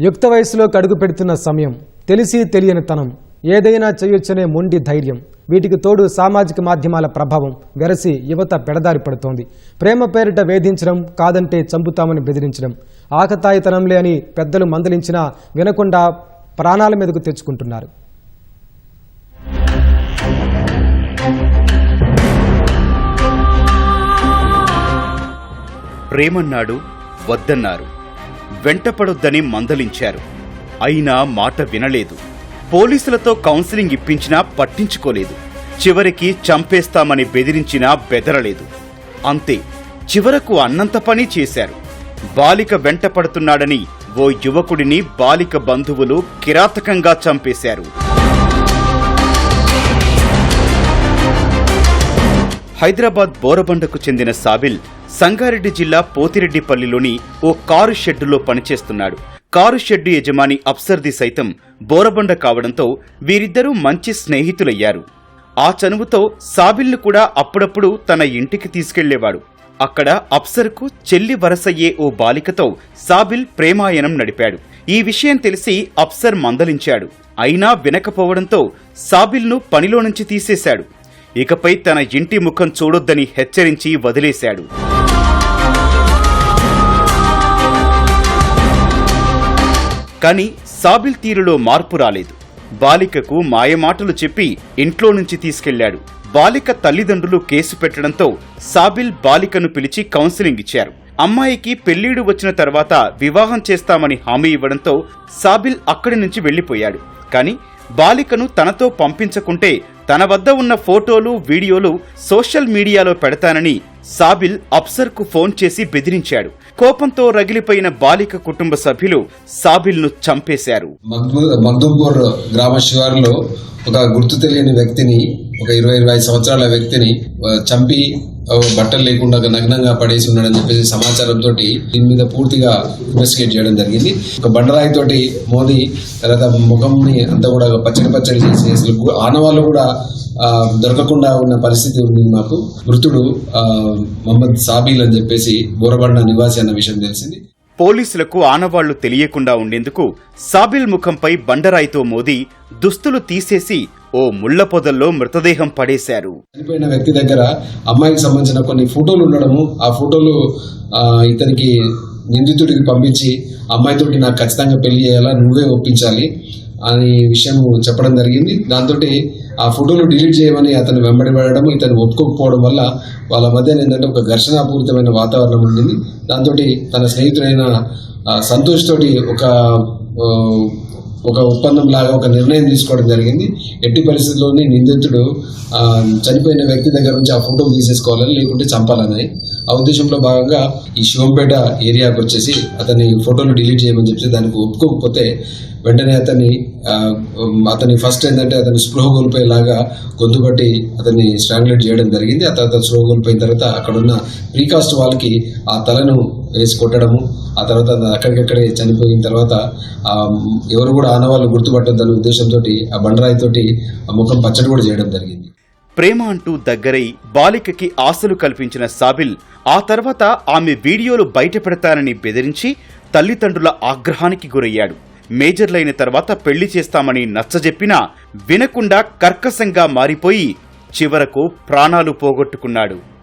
యుక్త వయసులో కడుగు పెడుతున్న సమయం. తెలిసి తెలియని తనం ఏదైనా చేయొచ్చనే మొండి ధైర్యం. వీటికి తోడు సామాజిక మాధ్యమాల ప్రభావం వెరసి యువత పెడదారి పడుతోంది. ప్రేమ పేరిట వేధించడం కాదంటే చంపుతామని బెదిరించడం. ఆకతాయితనంలే అని పెద్దలు మందలించినా వినకుండా ప్రాణాల మీదకు తెచ్చుకుంటున్నారు. ప్రేమన్నాడు వద్దన్నారు. వెంటపడొద్దని మందలించారు. అయినా మాట వినలేదు. పోలీసులతో కౌన్సిలింగ్ ఇప్పించినా పట్టించుకోలేదు. చివరికి చంపేస్తామని బెదిరించినా బెదరలేదు. అంతే చివరకు అన్నంత పని చేశారు. బాలిక వెంటపడుతున్నాడని ఓ యువకుడిని బాలిక బంధువులు కిరాతకంగా చంపేశారు. హైదరాబాద్ బోరబండకు చెందిన సాబిల్ సంగారెడ్డి జిల్లా పోతిరెడ్డిపల్లిలోని ఓ కారు షెడ్డులో పనిచేస్తున్నాడు. కారు షెడ్డు యజమాని అప్సర్ది సైతం బోరబండ కావడంతో వీరిద్దరూ మంచి స్నేహితులయ్యారు. ఆ చనువుతో సాబిల్ను కూడా అప్పుడప్పుడు తన ఇంటికి తీసుకెళ్ళేవాడు. అక్కడ అప్సర్కు చెల్లి వరసయ్యే ఓ బాలికతో సాబిల్ ప్రేమాయణం నడిపాడు. ఈ విషయం తెలిసి అప్సర్ మందలించాడు. అయినా వినకపోవడంతో సాబిల్ను పనిలో నుంచి తీసేశాడు. ఇకపై తన ఇంటి ముఖం చూడొద్దని హెచ్చరించి వదిలేశాడు. కాని సాబిల్ తీరులో మార్పు రాలేదు. బాలికకు మాయమాటలు చెప్పి ఇంట్లో నుంచి తీసుకెళ్ళాడు. బాలిక తల్లిదండ్రులు కేసు పెట్టడంతో సాబిల్ బాలికను పిలిచి కౌన్సిలింగ్ ఇచ్చారు. అమ్మాయికి పెళ్ళిడు వచ్చిన తర్వాత వివాహం చేస్తామని హామీ ఇవ్వడంతో సాబిల్ అక్కడి నుంచి వెళ్ళిపోయాడు కాని బాలికను తనతో పంపించకుంటే తన వద్ద ఉన్న ఫోటోలు వీడియోలు సోషల్ మీడియాలో పెడతానని సాబిల్ అప్సర్కు ఫోన్ చేసి బెదిరించాడు. కోపంతో రగిలిపోయిన బాలిక కుటుంబ సభ్యులు సాబిల్ను చంపేశారు. మగ్దూ- గ్రామ శివారులో ఒక గుర్తు తెలియని వ్యక్తిని ఒక ఇరవై ఇరవై ఐదు సంవత్సరాల వ్యక్తిని చంపి బట్టలు లేకుండా నగ్నంగా పడేసి ఉన్నాడని చెప్పేసి సమాచారంతో దీని మీద పూర్తిగా ఇన్వెస్టిగేట్ చేయడం జరిగింది. ఒక బండరాయి తోటి మోదీ తర్వాత ముఖంని అంతా కూడా పచ్చడి పచ్చడి చేసి అసలు ఆనవాళ్ళు కూడా దొరకకుండా ఉన్న పరిస్థితి ఉంది మాకు. మృతుడు మహమ్మద్ సాబీల్ అని చెప్పేసి బోరబండ నివాసి అన్న విషయం తెలిసింది. పోలీసులకు ఆనవాళ్ళు తెలియకుండా ఉండేందుకు సాబిల్ ముఖంపై బండరాయితో మోదీ దుస్తులు తీసేసి ఓ ముళ్ళ పొదల్లో మృతదేహం పడేశారు. చనిపోయిన వ్యక్తి దగ్గర అమ్మాయికి సంబంధించిన కొన్ని ఫోటోలు ఉండడము ఆ ఫోటోలు ఇతనికి నిందితుడికి పంపించి అమ్మాయితోటి నాకు ఖచ్చితంగా పెళ్ళి చేయాలా నువ్వే ఒప్పించాలి అని విషయం చెప్పడం జరిగింది. దాంతో ఆ ఫోటోలు డిలీట్ చేయమని అతను వెంబడి పడడం ఇతను ఒప్పుకోకపోవడం వల్ల వాళ్ళ మధ్య ఏంటంటే ఒక ఘర్షణాపూరితమైన వాతావరణం ఉండింది. దాంతో తన స్నేహితుడైన సంతోష్ తోటి ఒక ఒక ఒప్పందం లాగా ఒక నిర్ణయం తీసుకోవడం జరిగింది. ఎట్టి పరిస్థితుల్లోని నిందితుడు చనిపోయిన వ్యక్తి దగ్గర నుంచి ఆ ఫోటో తీసేసుకోవాలని లేకుంటే చంపాలని ఆ ఉద్దేశంలో భాగంగా ఈ శివంపేట ఏరియాకు వచ్చేసి అతని ఫోటోలు డిలీట్ చేయమని చెప్పి దానికి ఒప్పుకోకపోతే వెంటనే అతన్ని అతని ఫస్ట్ ఏంటంటే అతని స్పృహ కోల్పోయేలాగా గొంతు పట్టి అతన్ని స్ట్రాంగ్లేట్ చేయడం జరిగింది. ఆ తర్వాత స్పృహ కోల్పోయిన తర్వాత అక్కడున్న ప్రీకాస్ట్ వాళ్ళకి ఆ తలను వేసి కొట్టడము ఆ తర్వాత అక్కడికక్కడే చనిపోయిన తర్వాత ఎవరు కూడా ఆనవాళ్ళు గుర్తుపట్టొద్దనే ఉద్దేశంతో ఆ బండరాయితో ఆ ముఖం పచ్చడి కూడా చేయడం జరిగింది. ప్రేమ అంటూ దగ్గరై బాలికకి ఆశలు కల్పించిన సాబిల్ ఆ తర్వాత ఆమె వీడియోలు బయటపెడతానని బెదిరించి తల్లిదండ్రుల ఆగ్రహానికి గురయ్యాడు. మేజర్లైన తర్వాత పెళ్ళి చేస్తామని నచ్చజెప్పినా వినకుండా కర్కశంగా మారిపోయి చివరకు ప్రాణాలు పోగొట్టుకున్నాడు.